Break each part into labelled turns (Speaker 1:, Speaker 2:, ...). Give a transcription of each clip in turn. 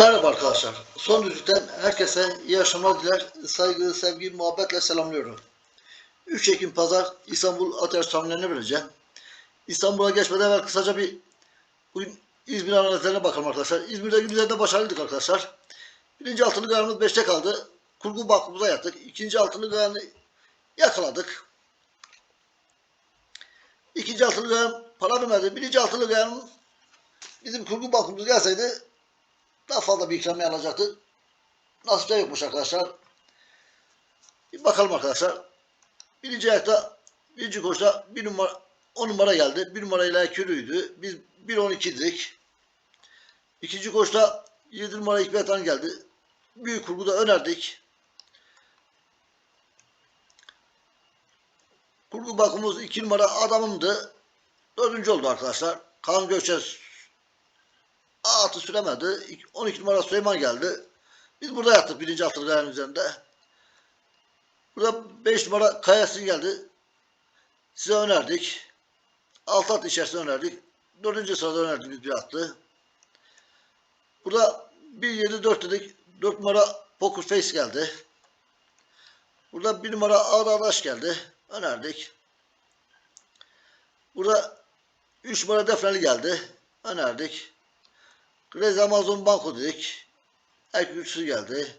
Speaker 1: Merhaba arkadaşlar. Son düzlükten herkese iyi akşamlar diler. Saygı, sevgi, muhabbetle selamlıyorum. 3 Ekim Pazar İstanbul Ateş tahminlerini vereceğim. İstanbul'a geçmeden evvel kısaca bir bugün İzmir analizlerine bakalım arkadaşlar. İzmir'de gün üzerinde başarılıydık arkadaşlar. Birinci altılı gayanımız 5'te kaldı. Kurgu bakımıza yattık. İkinci altılı gayanı yakaladık. İkinci altılı gayan para vermedi. Birinci altılı gayanın bizim kurgu bakımımız gelseydi daha fazla bir ikramiye alacaktı. Nasipte yokmuş arkadaşlar. Bir bakalım arkadaşlar. Birinci ayakta birinci koşta bir numara 10 numara geldi. Bir numarayla Kürü'ydü. Biz 1.12 dedik. İkinci koşta 7 numara Hikmet Han geldi. Büyük kurguda önerdik. Kurgu bakımımız 2 numara adamımdı. Dördüncü oldu arkadaşlar. Kaan Göçer atı süremedi. 12 numara Süleyman geldi. Biz burada yattık birinci gayanın üzerinde. Burada 5 numara Kayasin geldi. Size önerdik. Altı at içerisinde önerdik. Dördüncü sırada önerdik biz bir attı. Burada 1-7-4 dedik. 4 numara Poker Face geldi. Burada 1 numara Adaş geldi. Önerdik. Burada 3 numara Defneli geldi. Önerdik. Grez Amazon Banko dedik. Erkek üçlüsü geldi.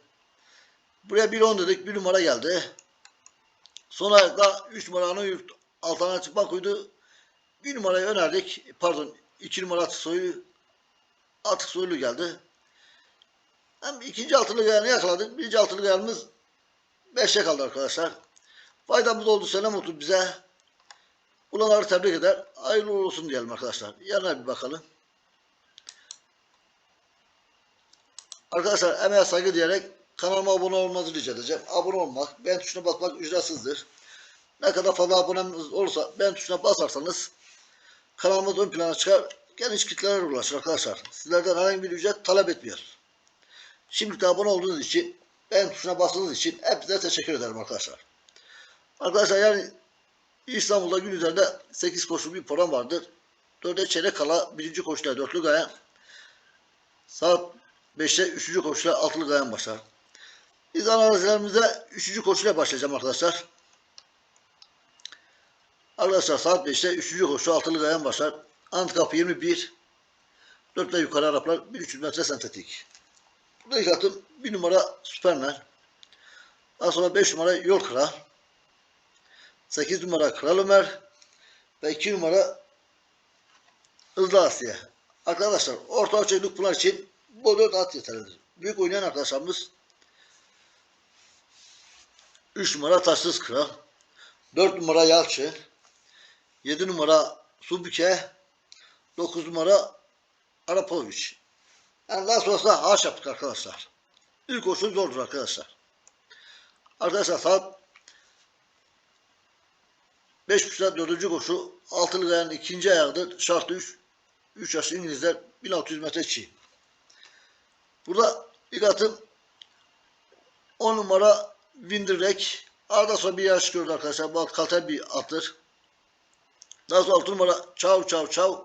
Speaker 1: Buraya 1.10 dedik. Bir numara geldi. Son ayakta 3 numaranın yurt alternatif bankoydu. Bir numarayı önerdik. Pardon. 2 numara atık soyu atık soylu geldi. Hem ikinci altılı gayanı yakaladık. Birinci altılı gayanımız 5'e kaldı arkadaşlar. Faydamız oldu sene mutlu bize. Ulanları tebrik eder. Hayırlı olsun diyelim arkadaşlar. Yanına bir bakalım. Arkadaşlar emeğe saygı diyerek kanalıma abone olmanızı rica edeceğim. Abone olmak, beğen tuşuna basmak ücretsizdir. Ne kadar fazla abonemiz olursa beğen tuşuna basarsanız kanalımız ön plana çıkar. Geniş kitlelere ulaşır arkadaşlar. Sizlerden herhangi bir ücret talep etmiyor. Şimdilik abone olduğunuz için, beğen tuşuna bastığınız için hepinize teşekkür ederim arkadaşlar. Arkadaşlar yani İstanbul'da gün üzerinde 8 koşulu bir program vardır. 4'e çeyrek kala birinci koşuda dörtlü gayen saat 5'te 3. koşuyla altılı gayan başlar. Biz analizlerimize 3. koşuyla başlayacağım arkadaşlar. Arkadaşlar saat 5'te 3. koşu altılı gayan başlar. Antikap 21. 4 ile yukarı Araplar 1300 metre sentetik. Burada ilk atım 1 numara Süpermen. Daha sonra 5 numara Yol Kral. 8 numara Kral Ömer. Ve 2 numara Hızlı Asya. Arkadaşlar orta ölçekli bunlar için dört at yeterlidir. Büyük oynayan arkadaşlarımız 3 numara Taşsız Kral, 4 numara Yalçı, 7 numara Subike, 9 numara Arapoviç. Yani daha sonrasında haş yaptık arkadaşlar. İlk koşu zordur arkadaşlar. Arkadaşlar saat 5.30'da dördüncü koşu, altılı gayanın ikinci ayağıdır. Şartı 3, 3 yaş İngilizler 1600 metre çiğ. Burada ilk atım 10 numara Windirek. Arada sonra bir yarış gördü arkadaşlar. Bu at kalter bir attır. Daha sonra 6 numara Çav Çav Çav.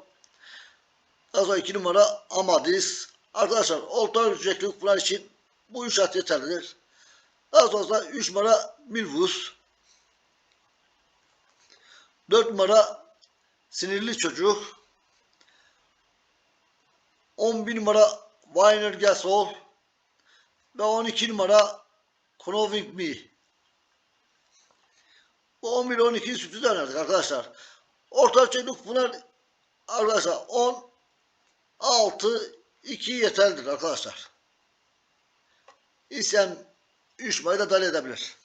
Speaker 1: Daha sonra 2 numara Amadis. Arkadaşlar olta ölçekli falan için bu 3 at yeterlidir. Daha sonra 3 numara Milvus. 4 numara Sinirli Çocuk. 11 numara Weiner Gasol ve 12 numara Knoving Me. Bu 11 12 sütü de önerdik arkadaşlar. Orta ölçekli bunlar arkadaşlar 10 6 2 yeterlidir arkadaşlar. İsteyen 3 numarayı da dahil edebilir.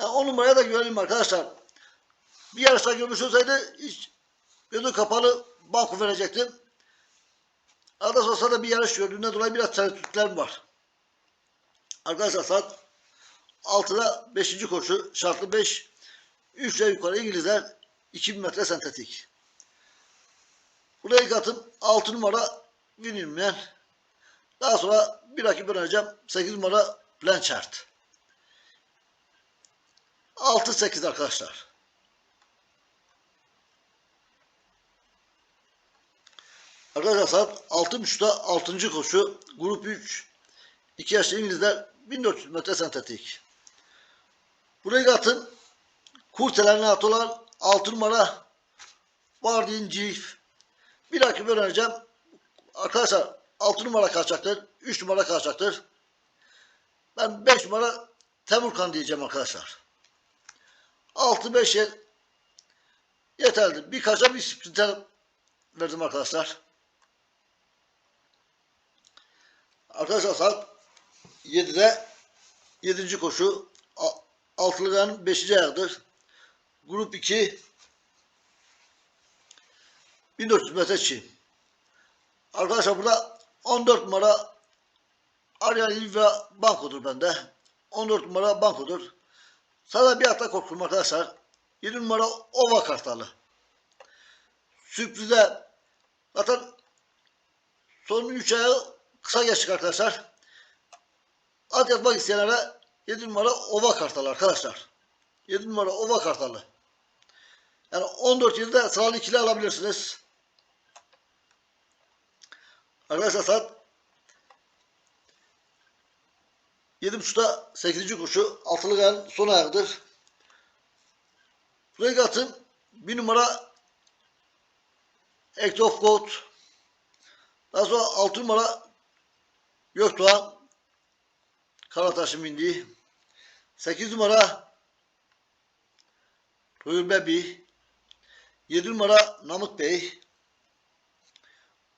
Speaker 1: Yani 10 numaraya da güvenelim arkadaşlar. Bir yarışta görmüş olsaydı hiç gözü kapalı banko verecektim. Arada olsa da bir yarış gördüğünden dolayı biraz tereddütlerim var. Arkadaşlar saat 6'da 5. koşu şartlı 5 3 ile yukarı İngilizler 2000 metre sentetik. Buraya ilk atım 6 numara Winilmen. Daha sonra bir rakip önereceğim 8 numara Blanchard. 6-8 arkadaşlar. Arkadaşlar saat 6.30'da 6. koşu grup 3 2 yaşlı İngilizler 1400 metre sentetik. Buraya atın kurtelerine at olan 6 numara Vardin Cif. Bir rakip önereceğim. Arkadaşlar 6 numara kaçacaktır. 3 numara kaçacaktır. Ben 5 numara Temurkan diyeceğim arkadaşlar. 6-5 yer yeterli. Bir kaça bir sprinter verdim arkadaşlar. Arkadaşlar saat 7'de 7. koşu A- Altılıgan'ın 5. ayağıdır. Grup 2 1400 metre çim. Arkadaşlar burada 14 numara Aryan Livra bankodur bende. 14 numara bankodur. Sana bir atla korkuyorum arkadaşlar. 7 numara Ova Kartalı. Sürprize zaten son 3 ayağı kısa geçtik arkadaşlar. At yazmak isteyenlere 7 numara Ova Kartalı arkadaşlar. 7 numara Ova Kartalı. Yani 14 yılda sıralı ikili alabilirsiniz. Arkadaşlar saat 7.30'da 8. koşu altılı gan son ayağıdır. Regat'ın bir numara Act of God. Daha sonra 6 numara Gökdoğan Karataş'ın bindiği. 8 numara Ruyur Bebi. 7 numara Namık Bey.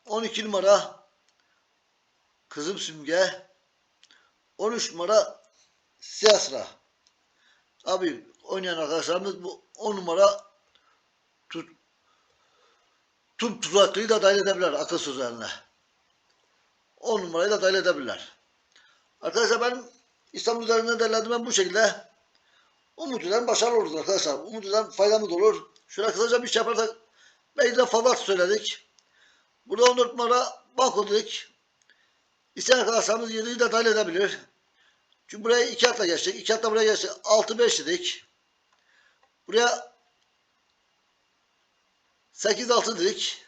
Speaker 1: 12 numara Kızım Simge. 13 numara Siyah Sıra. Abi oynayan arkadaşlarımız bu 10 numara tut, tüm tuzaklıyı da dahil edebilirler akıl sözlerine. 10 numarayı da dahil edebilirler. Arkadaşlar ben İstanbul üzerinden derledim ben bu şekilde. Umut eden başarılı oluruz arkadaşlar. Umut eden faydamız olur. Şöyle kısaca bir şey yaparsak de fazla söyledik. Burada 14 numara banko dedik. İsteyen arkadaşlarımız 7'yi de dahil edebilir. Çünkü buraya 2 atla geçtik. 2 atla buraya geçtik. 6-5 dedik. Buraya 8-6 dedik.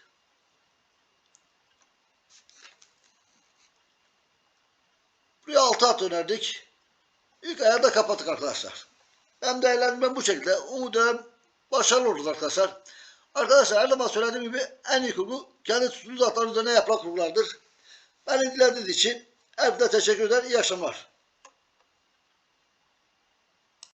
Speaker 1: Buraya 6 at önerdik. İlk ayağı da kapattık arkadaşlar. Ben değerlendirmem bu şekilde. Umut ederim başarılı oluruz arkadaşlar. Arkadaşlar her zaman söylediğim gibi en iyi kurgu kendi tuttuğunuz atlar üzerine yapılan kurgulardır. Beni dinlediğiniz için hepinize teşekkür ederim. İyi akşamlar.